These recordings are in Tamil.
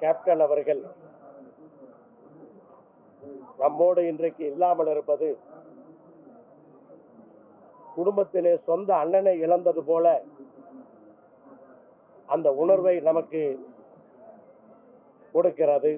கேப்டன் அவர்கள் நம்மோடு இன்றைக்கு இல்லாமல் இருப்பது குடும்பத்திலே சொந்த அண்ணனை இழந்தது போல அந்த உணர்வை நமக்கு கொடுக்கிறது.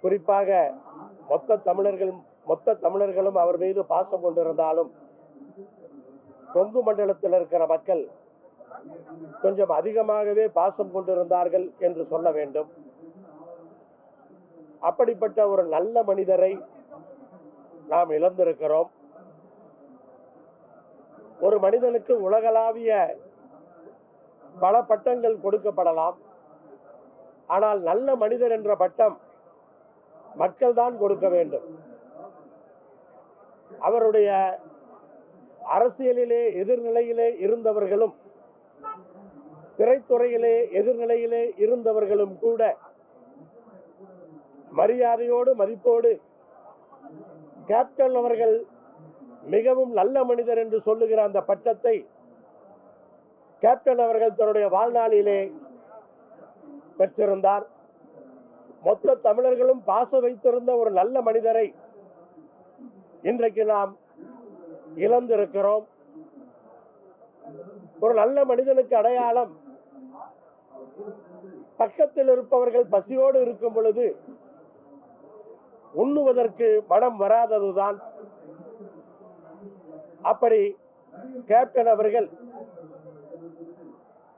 குறிப்பாக மொத்த தமிழர்கள் மொத்த தமிழர்களும் அவர் மீது பாசம் கொண்டிருந்தாலும் கொங்கு மண்டலத்தில் இருக்கிற மக்கள் கொஞ்சம் அதிகமாகவே பாசம் கொண்டிருந்தார்கள் என்று சொல்ல வேண்டும். அப்படிப்பட்ட ஒரு நல்ல மனிதரை நாம் இழந்திருக்கிறோம். ஒரு மனிதனுக்கு உலகளாவிய பல பட்டங்கள் கொடுக்கப்படலாம். ஆனால் நல்ல மனிதர் என்ற பட்டம் மக்கள் தான் கொடுக்க வேண்டும். அவருடைய அரசியலிலே எதிர்நிலையிலே இருந்தவர்களும் திரைத்துறையிலே எதிர்நிலையிலே இருந்தவர்களும் கூட மரியாதையோடு மதிப்போடு கேப்டன் அவர்கள் மிகவும் நல்ல மனிதர் என்று சொல்லுகிற அந்த பட்டத்தை கேப்டன் அவர்கள் தன்னுடைய வாழ்நாளிலே பெற்றிருந்தார். மொத்த தமிழர்களும் பாச வைத்திருந்த ஒரு நல்ல மனிதரை இன்றைக்கு நாம் இழந்திருக்கிறோம். ஒரு நல்ல மனிதனுக்கு அடையாளம் பக்கத்தில் இருப்பவர்கள் பசியோடு இருக்கும் பொழுது உண்ணுவதற்கு மனம் வராததுதான். அப்படி கேப்டன் அவர்கள்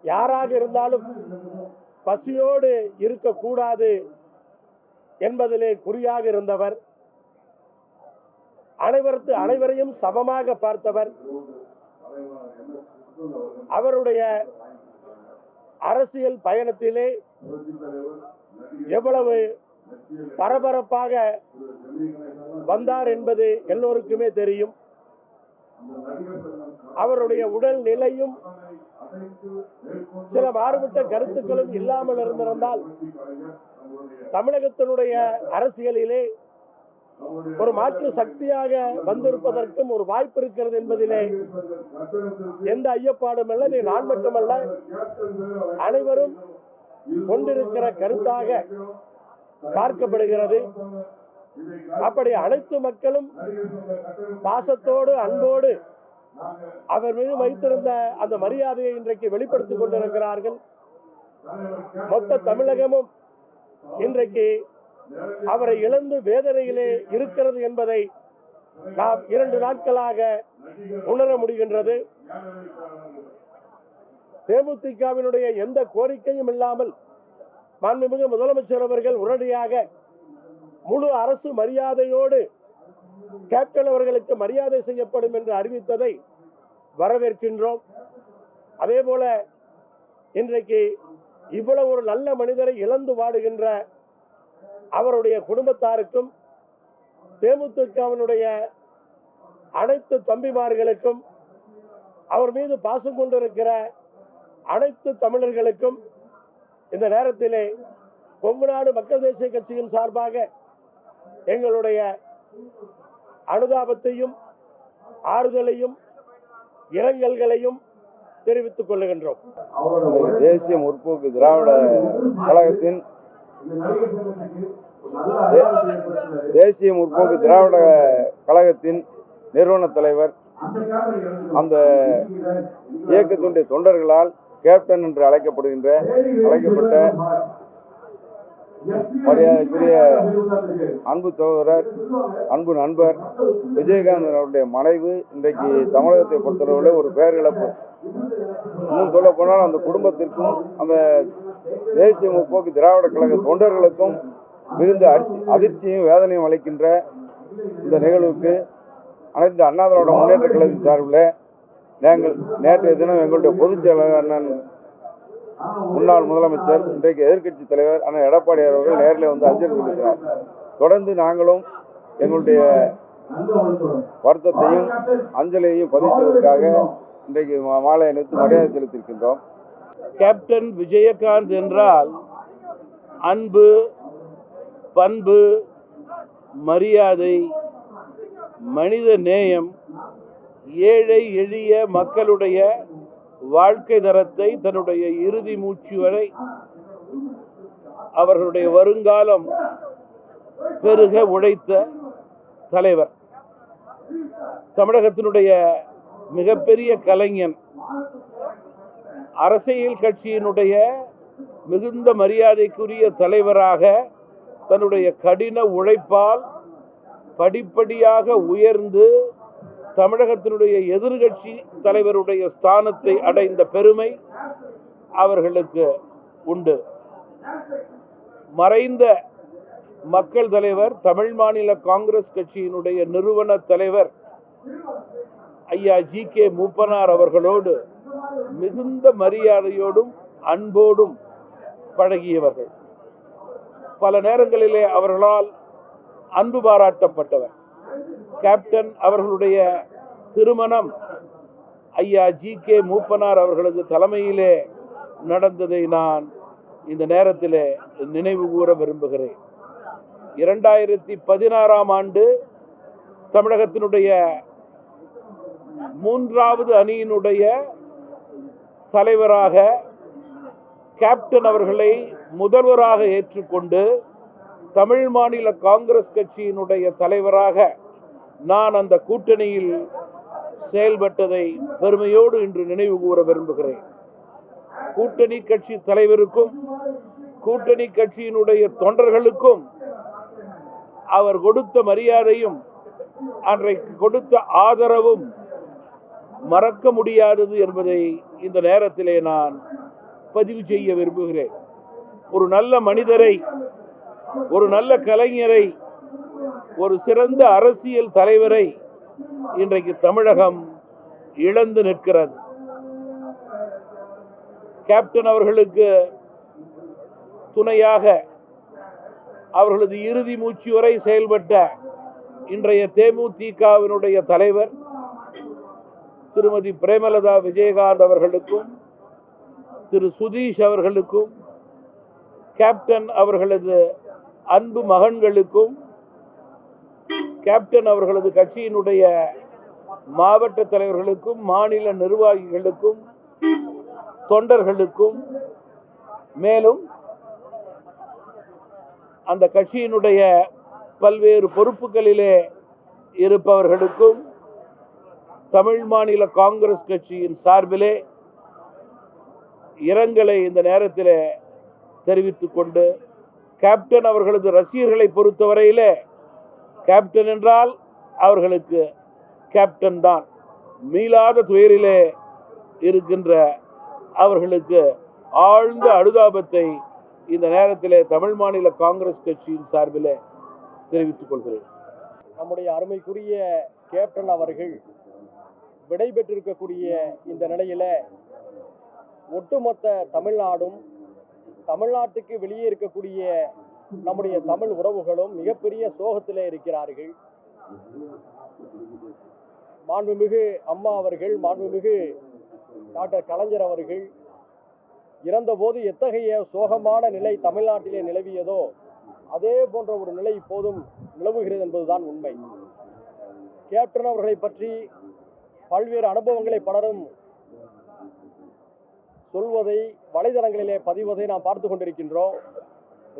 யாராக இருந்தாலும் பசியோடு இருக்கக்கூடாது என்பதிலே குறியாக இருந்தவர். அனைவருக்கு அனைவரையும் சமமாக பார்த்தவர். அவருடைய அரசியல் பயணத்திலே எவ்வளவு பரபரப்பாக வந்தார் என்பது எல்லோருக்குமே தெரியும். அவருடைய உடல் நிலையும் சில மாறுபட்ட கருத்துக்களும் இல்லாமல் இருந்திருந்தால் தமிழகத்தினுடைய அரசியலிலே ஒரு மாற்று சக்தியாக வந்திருப்பதற்கும் ஒரு வாய்ப்பு இருக்கிறது என்பதிலே எந்த ஐயப்பாடும் அல்ல நான் மட்டுமல்ல அனைவரும் கொண்டிருக்கிற கருத்தாக பார்க்கப்படுகிறது. அப்படி அனைத்து மக்களும் பாசத்தோடு அன்போடு அவர் மீது வைத்திருந்த அந்த மரியாதையை இன்றைக்கு வெளிப்படுத்திக் கொண்டிருக்கிறார்கள். மொத்த தமிழகமும் இன்றைக்கு அவரை இழந்து வேதனையிலே இருக்கிறது என்பதை நாம் இரண்டு நாட்களாக உணர முடிகின்றது. தேமுதிகவினுடைய எந்த கோரிக்கையும் இல்லாமல் மாண்புமிகு முதலமைச்சர் அவர்கள் உடனடியாக முழு அரசு மரியாதையோடு கேப்டன் அவர்களுக்கு மரியாதை செய்யப்படும் என்று அறிவித்ததை வரவேற்கின்றோம். அதே போல இன்றைக்கு இவ்வளவு ஒரு நல்ல மனிதரை இழந்து வாடுகின்ற அவருடைய குடும்பத்தாருக்கும் தேமுதிகவினுடைய அனைத்து தம்பிமார்களுக்கும் அவர் மீது பாசம் கொண்டிருக்கிற அனைத்து தமிழர்களுக்கும் இந்த நேரத்திலே கொங்கு நாடு மக்கள் தேசிய கட்சியின் சார்பாக எங்களுடைய அனுதாபத்தையும் ஆறுதலையும் இரங்கல்களையும் தெரிவித்துக் கொள்ளுகின்றோம். தேசிய முற்போக்கு திராவிட கழகத்தின் தேசிய முற்போக்கு திராவிட கழகத்தின் நிறுவன தலைவர் அந்த இயக்கத்தினுடைய தொண்டர்களால் கேப்டன் என்று அழைக்கப்படுகின்ற அழைக்கப்பட்ட மரியாதைக்குரிய அன்பு சகோதரர் அன்பு நண்பர் விஜயகாந்த் அவருடைய மறைவு இன்றைக்கு தமிழகத்தை பொறுத்தளவில் ஒரு பேரிழப்பு இன்னும் சொல்ல போனால் அந்த குடும்பத்திற்கும் அந்த தேசிய முற்போக்கு திராவிட கழக தொண்டர்களுக்கும் மிகுந்த அதிர்ச்சியும் வேதனையும் அளிக்கின்ற இந்த நிகழ்வுக்கு அனைத்து அண்ணா திராவிட முன்னேற்ற கழகத்தின் சார்பில் நாங்கள் நேற்றைய தினம் எங்களுடைய பொதுச் செயலாளர் அண்ணன் முன்னாள் முதலமைச்சர் இன்றைக்கு எதிர்க்கட்சி தலைவர் அண்ணன் எடப்பாடி அவர்கள் நேரில் வந்து அஞ்சலி செலுத்தினார் தொடர்ந்து நாங்களும் எங்களுடைய வருத்தத்தையும் அஞ்சலியையும் பதிவு செய்வதற்காக இன்றைக்கு மாலை அணிவித்து மரியாதை செலுத்தியிருக்கின்றோம். கேப்டன் விஜயகாந்த் என்றால் அன்பு பண்பு மரியாதை மனித நேயம் ஏழை எளிய மக்களுடைய வாழ்க்கை தரத்தை தன்னுடைய இறுதி மூச்சு வரை அவர்களுடைய வருங்காலம் பெருக உழைத்த தலைவர். தமிழகத்தினுடைய மிகப்பெரிய கலைஞன் அரசியல் கட்சியினுடைய மிகுந்த மரியாதைக்குரிய தலைவராக தன்னுடைய கடின உழைப்பால் படிப்படியாக உயர்ந்து தமிழகத்தினுடைய எதிர்கட்சி தலைவருடைய ஸ்தானத்தை அடைந்த பெருமை அவர்களுக்கு உண்டு. மறைந்த மக்கள் தலைவர் தமிழ் மாநில காங்கிரஸ் கட்சியினுடைய நிறுவன தலைவர் ஐயா ஜி கே மூப்பனார் அவர்களோடு மிகுந்த மரியாதையோடும் அன்போடும் பழகியவர்கள். பல நேரங்களிலே அவர்களால் அன்பு பாராட்டப்பட்டவர். கேப்டன் அவர்களுடைய திருமணம் ஐயா ஜி கே மூப்பனார் அவர்களது தலைமையிலே நடந்ததை நான் இந்த நேரத்திலே நினைவு கூற விரும்புகிறேன். இரண்டாயிரத்தி பதினாறாம் ஆண்டு தமிழகத்தினுடைய மூன்றாவது அணியினுடைய தலைவராக கேப்டன் அவர்களை முதல்வராக ஏற்றுக்கொண்டு தமிழ் மாநில காங்கிரஸ் கட்சியினுடைய தலைவராக நான் அந்த கூட்டணியில் செயல்பட்டதை பெருமையோடு இன்று நினைவு கூற விரும்புகிறேன். கூட்டணி கட்சி தலைவருக்கும் கூட்டணி கட்சியினுடைய தொண்டர்களுக்கும் அவர் கொடுத்த மரியாதையும் அன்றைக்கு கொடுத்த ஆதரவும் மறக்க முடியாதது என்பதை இந்த நேரத்திலே நான் பதிவு செய்ய விரும்புகிறேன். ஒரு நல்ல மனிதரை ஒரு நல்ல கலைஞரை ஒரு சிறந்த அரசியல் தலைவரை இன்றைக்கு தமிழகம் இழந்து நிற்கிறது. கேப்டன் அவர்களுக்கு துணையாக அவர்களது இறுதி மூச்சு வரை செயல்பட்ட இன்றைய தேமுதிகவினுடைய தலைவர் திருமதி பிரேமலதா விஜயகாந்த் அவர்களுக்கும் திரு சுதீஷ் அவர்களுக்கும் கேப்டன் அவர்களது அன்பு மகன்களுக்கும் கேப்டன் அவர்களது கட்சியினுடைய மாவட்ட தலைவர்களுக்கும் மாநில நிர்வாகிகளுக்கும் தொண்டர்களுக்கும் மேலும் அந்த கட்சியினுடைய பல்வேறு பொறுப்புகளிலே இருப்பவர்களுக்கும் தமிழ் மாநில காங்கிரஸ் கட்சியின் சார்பிலே இரங்கலை இந்த நேரத்தில் தெரிவித்துக் கொண்டு கேப்டன் அவர்களது ரசிகர்களை பொறுத்தவரையிலே கேப்டன் என்றால் அவர்களுக்கு கேப்டன் தான். மீளாத துயரிலே இருக்கின்ற அவர்களுக்கு ஆழ்ந்த அனுதாபத்தை இந்த நேரத்திலே தமிழ் மாநில காங்கிரஸ் கட்சியின் சார்பிலே தெரிவித்துக் கொள்கிறேன். நம்முடைய அருமைக்குரிய கேப்டன் அவர்கள் விடை பெற்றிருக்கக்கூடிய இந்த நிலையில ஒட்டுமொத்த தமிழ்நாடும் தமிழ்நாட்டுக்கு வெளியே இருக்கக்கூடிய நம்முடைய தமிழ் உறவுகளும் மிகப்பெரிய சோகத்தில் இருக்கிறார்கள். மாண்புமிகு அம்மா அவர்கள் மாண்புமிகு டாக்டர் கலைஞர் அவர்கள் இறந்தபோது எத்தகைய சோகமான நிலை தமிழ்நாட்டிலே நிலவியதோ அதே போன்ற ஒரு நிலை இப்போதும் நிலவுகிறது என்பதுதான் உண்மை. கேப்டன் அவர்களை பற்றி பல்வேறு அனுபவங்களை பலரும் சொல்வதை வலைதளங்களிலே பதிவதை நாம் பார்த்து கொண்டிருக்கின்றோம்.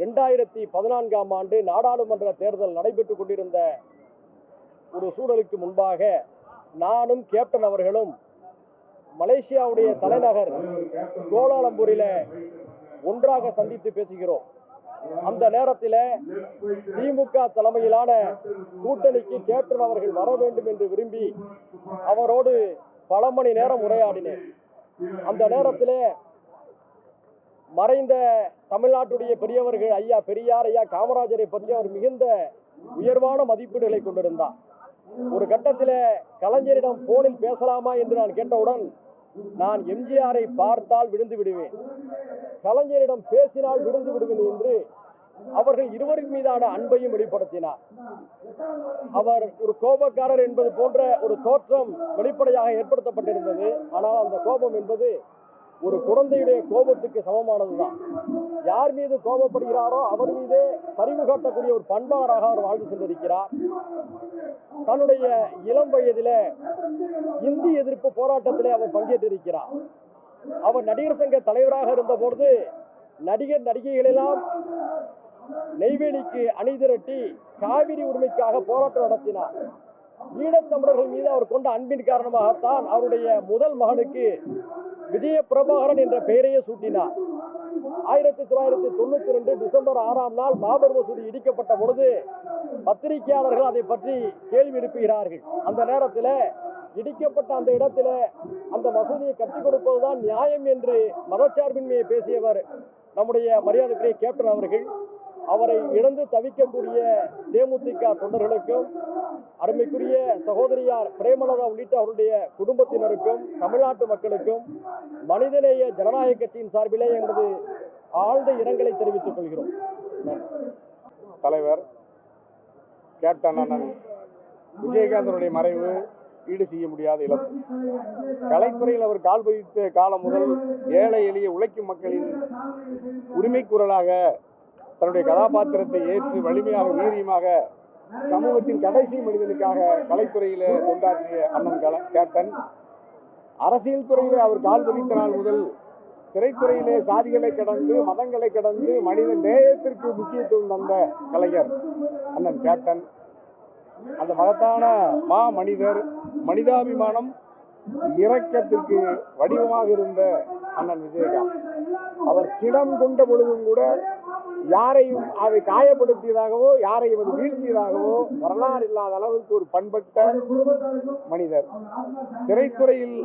ரெண்டாயிரத்தி பதினான்காம் ஆண்டு நாடாளுமன்ற தேர்தல் நடைபெற்றுக் கொண்டிருந்த ஒரு சூழலுக்கு முன்பாக நானும் கேப்டன் அவர்களும் மலேசியாவுடைய தலைநகர் கோலாலம்பூரில ஒன்றாக சந்தித்து பேசுகிறோம். அந்த நேரத்தில் திமுக தலைமையிலான கூட்டணிக்கு கேப்டன் அவர்கள் வர வேண்டும் என்று விரும்பி அவரோடு பல மணி நேரம் உரையாடினேன். அந்த நேரத்தில் மறைந்த தமிழ்நாட்டுடைய பெரியவர்கள் ஐயா பெரியார் ஐயா காமராஜரை பற்றி அவர் மிகுந்த உயர்வான மதிப்பீடுகளை கொண்டிருந்தார். ஒரு கட்டத்தில் கலைஞரிடம் போனில் பேசலாமா என்று நான் கேட்டவுடன் நான் எம்ஜிஆரை பார்த்தால் விழுந்து விடுவேன். கலைஞரிடம் பேசினால் விழுந்து விடுவேன் என்று அவர்கள் இருவரின் மீதான அன்பையும் வெளிப்படுத்தினார். அவர் ஒரு கோபக்காரர் என்பது போன்ற ஒரு தோற்றம் வெளிப்படையாக ஏற்படுத்தப்பட்டிருந்தது. ஆனால் அந்த கோபம் என்பது ஒரு குழந்தையுடைய கோபத்துக்கு சமமானதுதான். யார் மீது கோபப்படுகிறாரோ அவர் மீதே பரிவு காட்டக்கூடிய ஒரு பண்பாளராக அவர் வாழ்ந்து சென்றிருக்கிறார். தன்னுடைய இளம் வயதில இந்தி எதிர்ப்பு போராட்டத்திலே அவர் பங்கேற்றிருக்கிறார். அவர் நடிகர் சங்க தலைவராக இருந்தபொழுது நடிகர் நடிகைகளெல்லாம் நெய்வேலிக்கு அணிதிரட்டி காவிரி உரிமைக்காக போராட்டம் நடத்தினார். ஈழத்தமிழர்கள் மீது அவர் கொண்ட அன்பின் காரணமாகத்தான் அவருடைய முதல் மகனுக்கு விஜய பிரபாகரன் என்ற பெயரையே சூட்டினார். ஆயிரத்தி தொள்ளாயிரத்தி தொண்ணூத்தி ரெண்டு டிசம்பர் ஆறாம் நாள் பாபர் மசூதி இடிக்கப்பட்ட பொழுது பத்திரிகையாளர்கள் அதை பற்றி கேள்வி எழுப்புகிறார்கள். அந்த நேரத்தில் இடிக்கப்பட்ட அந்த இடத்துல அந்த மசூதியை கட்டி கொடுப்பதுதான் நியாயம் என்று மதச்சார்பின்மையை பேசியவர் நம்முடைய மரியாதைக்குரிய கேப்டன் அவர்கள். அவரை இழந்து தவிக்கக்கூடிய தேமுதிக தொண்டர்களுக்கும் அருமைக்குரிய சகோதரியார் பிரேமலதா உள்ளிட்ட அவருடைய குடும்பத்தினருக்கும் தமிழ்நாட்டு மக்களுக்கும் மனிதநேய ஜனநாயக கட்சியின் சார்பிலே எங்களது ஆழ்ந்த இரங்கலை தெரிவித்துக் கொள்கிறோம். தலைவர் கேப்டன் அண்ணன் விஜயகாந்தனுடைய மறைவு ஈடு செய்ய முடியாத இழப்பு. கலைத்துறையில் அவர் கால் பதித்த காலம் முதல் ஏழை எளிய உழைக்கும் மக்களின் உரிமை குரலாக தன்னுடைய கதாபாத்திரத்தை ஏற்று வலிமையாக வீரியமாக சமூகத்தின் கடைசி மனிதனுக்காக கலைத்துறையில தொண்டாற்றிய அண்ணன் கல கேப்டன். அரசியல் துறையிலே அவர் கால் பதித்த நாள் முதல் திரைத்துறையிலே சாதிகளை கடந்து மதங்களை கடந்து மனித நேயத்திற்கு முக்கியத்துவம் தந்த கலைஞர் அண்ணன் கேப்டன். அந்த மகத்தான மா மனிதர் மனிதாபிமானம் இரக்கத்திற்கு வடிவமாக இருந்த அண்ணன் விஜயகாந்த். அவர் சிடம் கொண்ட பொழுதும் கூட யாரையும் அதை காயப்படுத்தியதாகவோ யாரையும் அது வீழ்த்தியதாகவோ வரலாறு இல்லாத அளவுக்கு ஒரு பண்பட்ட மனிதர். திரைத்துறையில்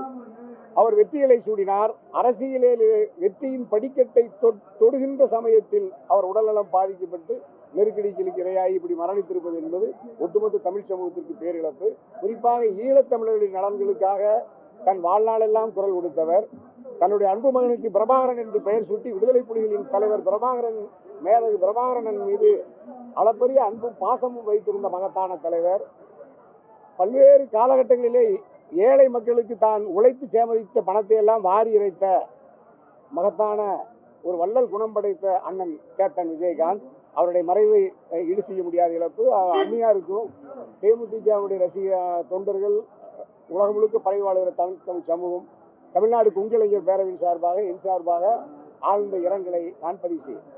அவர் வெற்றிகளை சூடினார். அரசியலில் வெற்றியின் படிக்கட்டை தொட்- தொடுகின்ற சமயத்தில் அவர் உடல்நலம் பாதிக்கப்பட்டு நெருக்கடிச்சலுக்கு இரையாகி இப்படி மரணித்திருப்பது என்பது ஒட்டுமொத்த தமிழ் சமூகத்திற்கு பேரிழப்பு. குறிப்பாக ஈழத்தமிழர்களின் நலன்களுக்காக தன் வாழ்நாளெல்லாம் குரல் கொடுத்தவர். தன்னுடைய அன்பு மகனுக்கு பிரபாகரன் என்று பெயர் சூட்டி விடுதலை புலிகளின் தலைவர் பிரபாகரன் மேலகு பிரபாகரன் மீது அளப்பரிய அன்பும் பாசமும் வைத்திருந்த மகத்தான தலைவர். பல்வேறு காலகட்டங்களிலே ஏழை மக்களுக்கு தான் உழைத்து சேமதித்த பணத்தை எல்லாம் வாரி இறைத்த மகத்தான ஒரு வள்ளல் குணம் படைத்த அண்ணன் கேப்டன் விஜயகாந்த் அவருடைய மறைவை ஈடு செய்ய முடியாத இழப்பு. அஹ், அந்நியாருக்கும் தேமுதிகவுடைய ரசிக தொண்டர்கள் உலகம் முழுக்க பரவி வாழ்கிற தமிழ் தமிழ் சமூகம் தமிழ்நாடு குங்கிளைஞர் பேரவையின் சார்பாக என் சார்பாக ஆழ்ந்த இரங்கலை நான் பதிவு செய்கிறேன்.